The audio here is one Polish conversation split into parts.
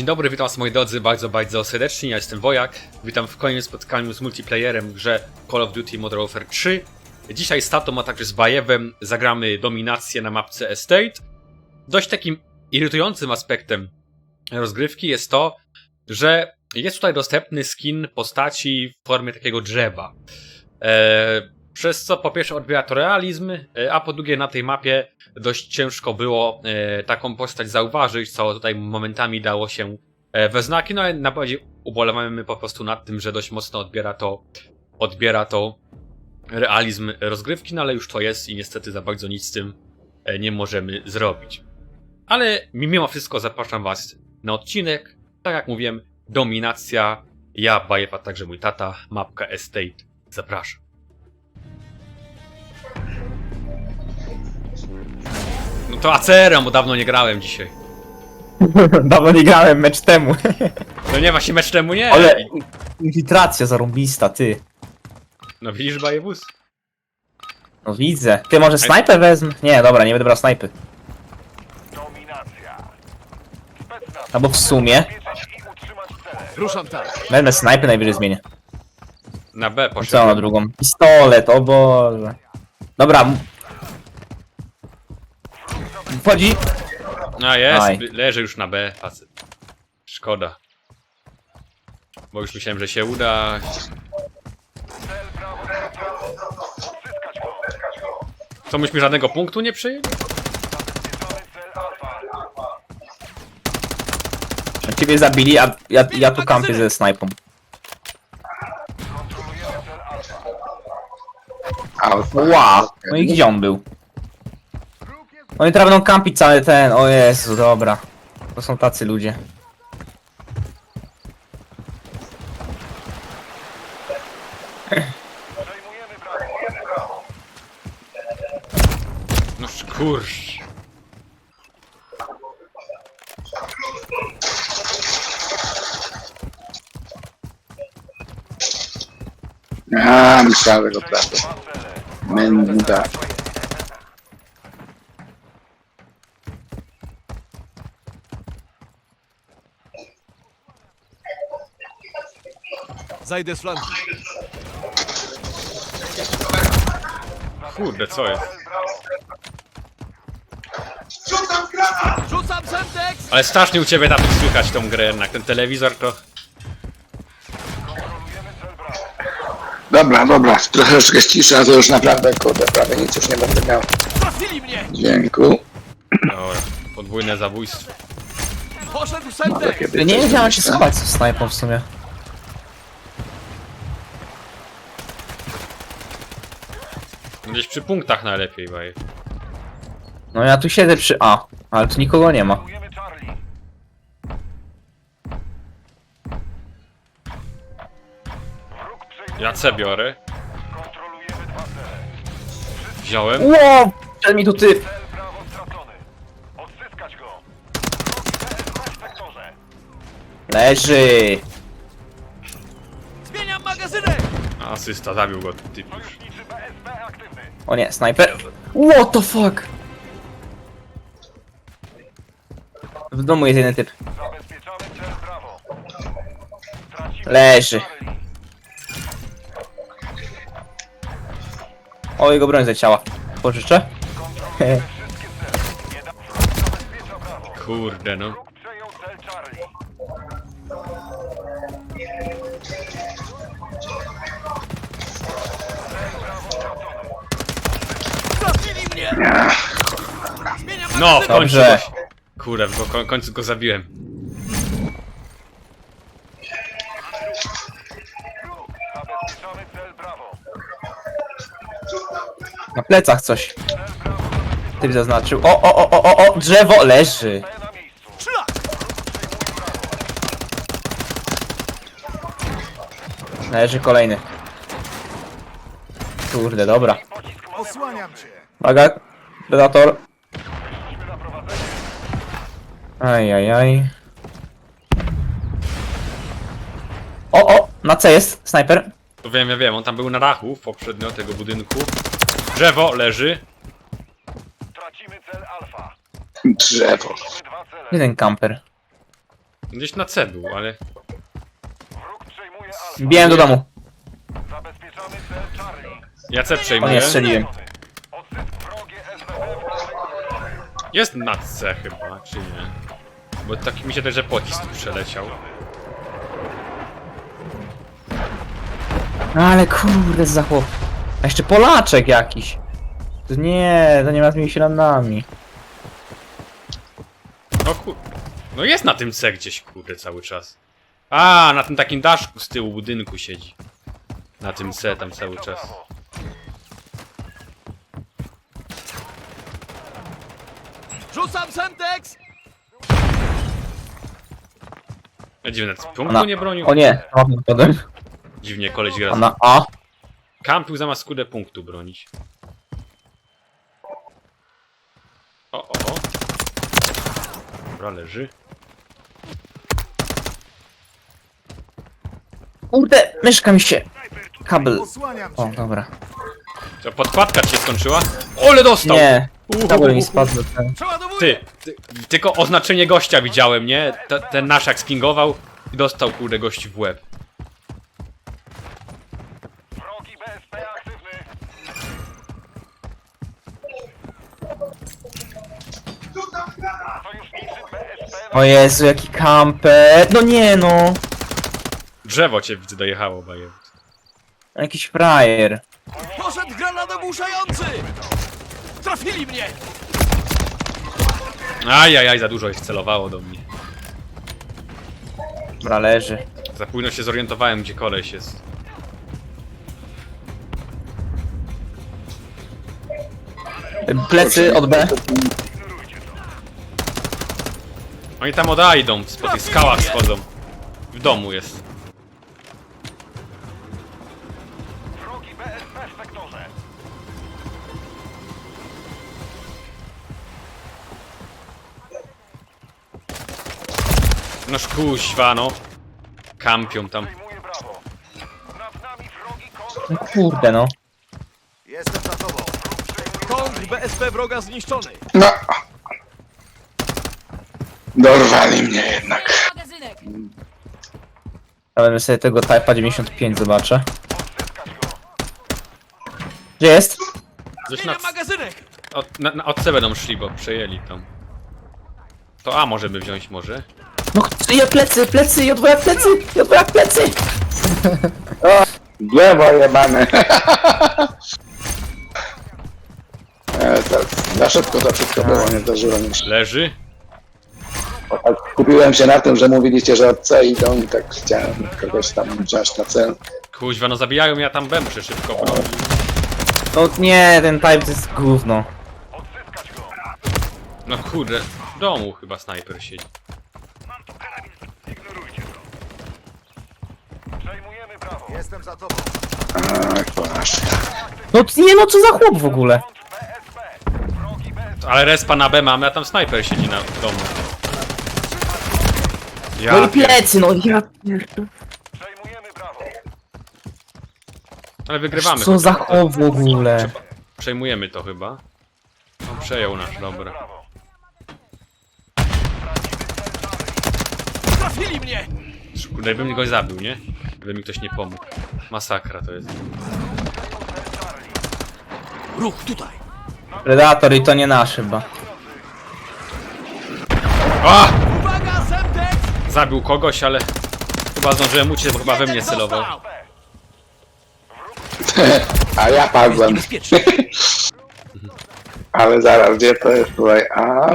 Dzień dobry, witam was moi drodzy bardzo, bardzo serdecznie, ja jestem Wojak. Witam w kolejnym spotkaniu z multiplayerem w grze Call of Duty Modern Warfare 3. Dzisiaj z Tatą, a także z Bajewem zagramy dominację na mapce Estate. Dość takim irytującym aspektem rozgrywki jest to, że jest tutaj dostępny skin postaci w formie takiego drzewa. Eee, przez co po pierwsze odbiera to realizm, e, a po drugie na tej mapie dość ciężko było e, taką postać zauważyć, co tutaj momentami dało się e, we znaki, no ale najbardziej ubolewamy po prostu nad tym, że dość mocno odbiera to, odbiera to realizm rozgrywki, no ale już to jest i niestety za bardzo nic z tym nie możemy zrobić. Ale mimo wszystko zapraszam was na odcinek, tak jak mówiłem, dominacja, ja, Bajew, a także mój tata, mapka Estate, zapraszam. To acerem, bo dawno nie grałem dzisiaj. Dawno nie grałem mecz temu. No nie, właśnie mecz temu nie. Ale infiltracja zarąbista, ty. No widzisz, Bajewus? No widzę. Ty może snajpę wezmę? Nie, dobra, nie będę brał snajpy. Dominacja. Specnaz. Albo w sumie. Zabezpieczyć i utrzymać cele. Ruszam tam. Wezmę snajpy, najwyżej zmienię. Na B Co na drugą? Pistolet, o Boże. Dobra. m- Wchodzi. A jest, Aj. leży już na B, facet. Szkoda. Bo już myślałem, że się uda. Co, myśmy żadnego punktu nie przyjęli? Alfa. Ciebie zabili, a ja, ja tu kampię ze snajpą. Wow. No i gdzie on był? Oni teraz będą kampić cały ten. O Jezu, dobra. To są tacy ludzie. Przejmujemy brawo. No kurz. A, myślałem, że prawda. Menda. Zajdę z flanki. Kurde, co jest? Rzucam Semtex! Ale strasznie u ciebie tam słychać tą grę jednak. Ten telewizor to... Dobra, dobra, troszeczkę cisza, to już naprawdę, kurde, prawie nic już nie będę miał Trafili mnie! dźwięku. Dobra, podwójne zabójstwo. Poszedł Semtex! Nie wiedziałem się schować z snajpą w sumie. Gdzieś przy punktach najlepiej, Bajew. No ja tu siedzę przy A, ale tu nikogo nie ma. Kontrolujemy Charlie. Wróg przejmuje. Ja C biorę. Kontrolujemy dwa cele. Wziąłem. Ło! Przed mi tu ty! Cel brawo stracony. Odzyskać go. Wrogi cel w sektorze. Leży! Zmieniam magazynek! Asysta, zabił go typ już. O nie, snajper. What the fuck? W domu jest jeden typ. Leży. O, jego broń zleciała. Pożyczę? Kurde, no. No, w magazynek! końcu Dobrze. go... Kurde, w ko- końcu go zabiłem. Cel. Na plecach coś. Typ zaznaczył. O, o, o, o, o, o, drzewo leży. Na miejscu. Leży kolejny. Kurde, dobra. Osłaniam cię! Uwaga, predator. Jesteśmy na prowadzeniu. Aj, aj, aj. O, o, na C jest snajper. To wiem, ja wiem, on tam był na dachu w poprzednio tego budynku. Drzewo leży. Tracimy cel alfa. Drzewo. Tracimy dwa cele. Jeden kamper. Gdzieś na C był, ale... Wróg przejmuje Alfa. Wbiłem do domu. Zabezpieczamy cel Charlie. Ja C O nie, przejmuję. strzeliłem. Odzysk Jest na C chyba, czy nie? Bo tak mi się też, że pocisk tu przeleciał. No ale kurde, za chłop. A jeszcze Polaczek jakiś. To nie, to nie ma zmienić się nad nami. No kur... No jest na tym C gdzieś, kurde, cały czas. A, na tym takim daszku z tyłu budynku siedzi. Na tym C tam cały czas. Rzucam Semtex! No dziwne, punktu Ona... nie bronił? O nie. Dziwnie koleś gra. Ona A. Kampił zamiast punktu bronić. O, o, o. Dobra, leży. Kurde, myszka mi się. Kabel. Osłaniam O, cię! dobra. To podkładka ci się skończyła? Ole dostał! Nie, Kabel mi spadł. ten. Ty, ty, tylko oznaczenie gościa widziałem, nie? Te, ten nasz jak spingował i dostał kurde gości w łeb. Wrogi BSP aktywny. Sojuszniczy BSP O Jezu, jaki kampet. No nie no. Drzewo cię widzę dojechało, bajem. Jakiś frajer. Poszedł granat ogłuszający! Trafili mnie! Ajajaj, za dużo ich celowało do mnie. Dobra, leży. Za późno się zorientowałem, gdzie koleś jest. Plecy od B. Oni tam odajdą, po tych skałach schodzą. W domu jest. Noż kuźwa, no. Kampią tam. Przejmuje brawo. Nad nami wrogi No kurde no. Jestem za tobą. Kąt BSP wroga zniszczony. No. Dorwali mnie jednak. Magazynek! Dałem sobie tego Type'a 95 zobaczę. Odzyskać go. Gdzie jest? Gdzieś na, Zmieniam magazynek! od, na, na, od C będą szli, bo przejęli tam. To A możemy wziąć może. No ja plecy, plecy, jodwoja plecy, jodwoja plecy. Drzewo jebane. E, to, za szybko to wszystko było, nie zdążyłem już. Leży. O, tak Kupiłem się na tym, że mówiliście, że od C idą i tak chciałem kogoś tam wziąć na cel. Kuźwa, no zabijają ja tam B muszę szybko bronić. No nie, ten Type to jest gówno. Odzyskać go. No kurde, w domu chyba snajper siedzi. Mam tu karabin. Ignorujcie to. Przejmujemy brawo. Jestem za tobą. A, porażka. No nie no, co za chłop w ogóle? Kąt BSP. Wrogi BSP. Ale respa na B mamy, a tam snajper siedzi na w domu. Ja No i pier- plecy, no ja... Przejmujemy brawo. Ale wygrywamy. Co za chłop w ogóle? Przejmujemy to chyba. On przejął nasz, dobra. Brawo. Trafili mnie! Kurde, bym go zabił, nie? Gdyby mi ktoś nie pomógł. Masakra to jest. Ruch tutaj! Predator i to nie nasz chyba. A! Uwaga, Semtex! Zabił kogoś, ale chyba zdążyłem uciec, bo chyba we mnie celował. A ja padłem. Niebezpiecznie. Ale zaraz, gdzie to jest tutaj? A,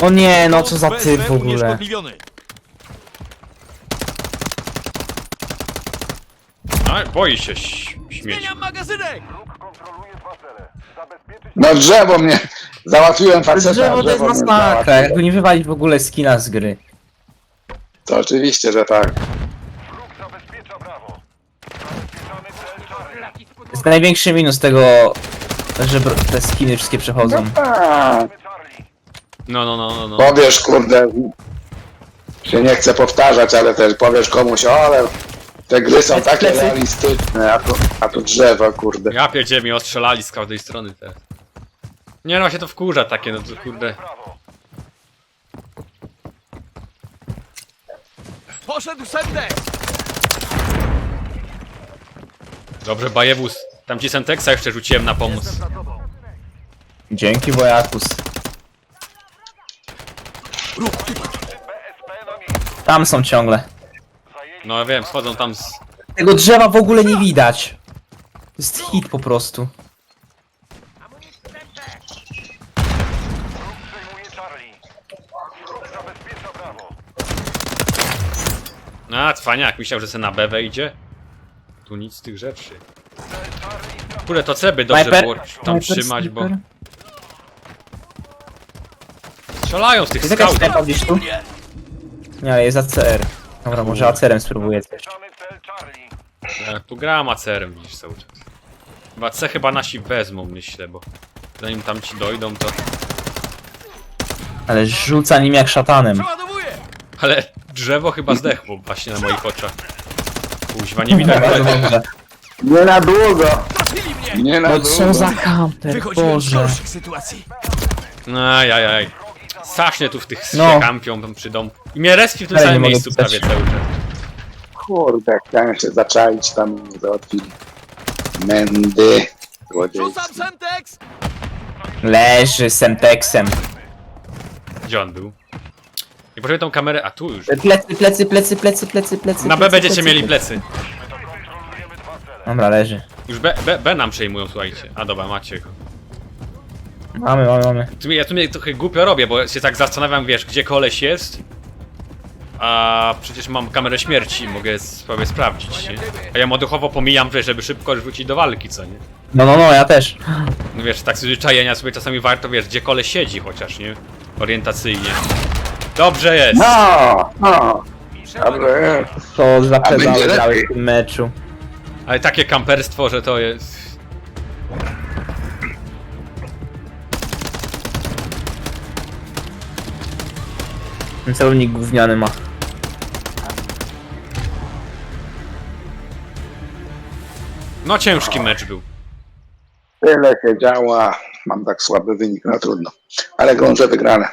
O nie, no co za typ w ogóle. A, boi się ś- śmieci. Zmieniam magazynek! Wróg kontroluje dwa cele. Zabezpieczyć no drzewo mnie. Załatwiłem faceta. Drzewo to jest mnie masakra, załatwiło. jakby nie wywalić w ogóle skina z gry. To oczywiście, że tak. Wróg zabezpiecza brawo. Zabezpieczamy cel Charlie. To jest największy minus tego, że te skiny wszystkie przechodzą. A, Charlie. No, no, no, no, no. powiesz, kurde, się nie chcę powtarzać, ale też powiesz komuś, o, ale te gry są takie plecy. realistyczne, a tu, a tu drzewo, kurde. Ja pierdzie mnie ostrzelali z każdej strony teraz. Nie no, się to wkurza takie, no to kurde. Poszedł Semtex! Dobrze, Bajewus. Tam ci Sentexa jeszcze rzuciłem na tobą. Dzięki wojakus. Tam są ciągle. No ja wiem, schodzą tam z... Tego drzewa w ogóle nie widać. To jest hit po prostu. przejmuje Charlie. Wróg zabezpiecza brawo. A, cwaniak, myślał, że se na B wejdzie. Tu nic z tych rzeczy. Kurde, to C by dobrze Sniper. było tam Sniper, trzymać, bo sniper. strzelają z tych Jest jakaś skautów. strefa gdzieś tu? Nie, jest ACR. Dobra, może ACR-em spróbuję coś. Ja tu gram acerem widzisz cały czas. Chyba C chyba nasi wezmą, myślę, bo zanim tam ci dojdą, to... Ale rzuca nim jak szatanem. Ale drzewo chyba zdechło właśnie na moich oczach. Kuźwa, nie widać Bardzo dobrze. Nie na długo! Nie na No długo! co za kamper, z Boże. gorszych sytuacji. Ajajaj. Strasznie tu w tych No. no. kampią tam przy domu. I mnie respi w tym Ale samym nie mogę miejscu pisać. prawie cały czas. Kurde, chciałem się zaczaić tam załatwili. Mędy. Złodziejstwo. Rzucam Semtex! Leży z Semtexem. Gdzie on był? I proszę tą kamerę, a tu już. Plecy, plecy, plecy, plecy, plecy, plecy. Na B plecy, będziecie plecy, mieli plecy. Dobra, leży. Już B, B, B nam przejmują, słuchajcie. A dobra, macie go. Mamy, mamy, mamy. Tu mnie, ja tu mnie trochę głupio robię, bo się tak zastanawiam, wiesz, gdzie koleś jest. A przecież mam kamerę śmierci, mogę sobie sprawdzić, nie? A ja moduchowo pomijam, wiesz, żeby szybko wrócić do walki, co nie? No, no, no, ja też. No wiesz, tak z zwyczajenia sobie czasami warto, wiesz, gdzie koleś siedzi chociaż, nie? Orientacyjnie. Dobrze jest! No, no. Dobrze. To za A będzie w tym meczu. Ale takie kamperstwo, że to jest... Ten celownik gówniany ma. No ciężki mecz był. Tyle się działa. Mam tak słaby wynik, no trudno. Ale grąże wygrane.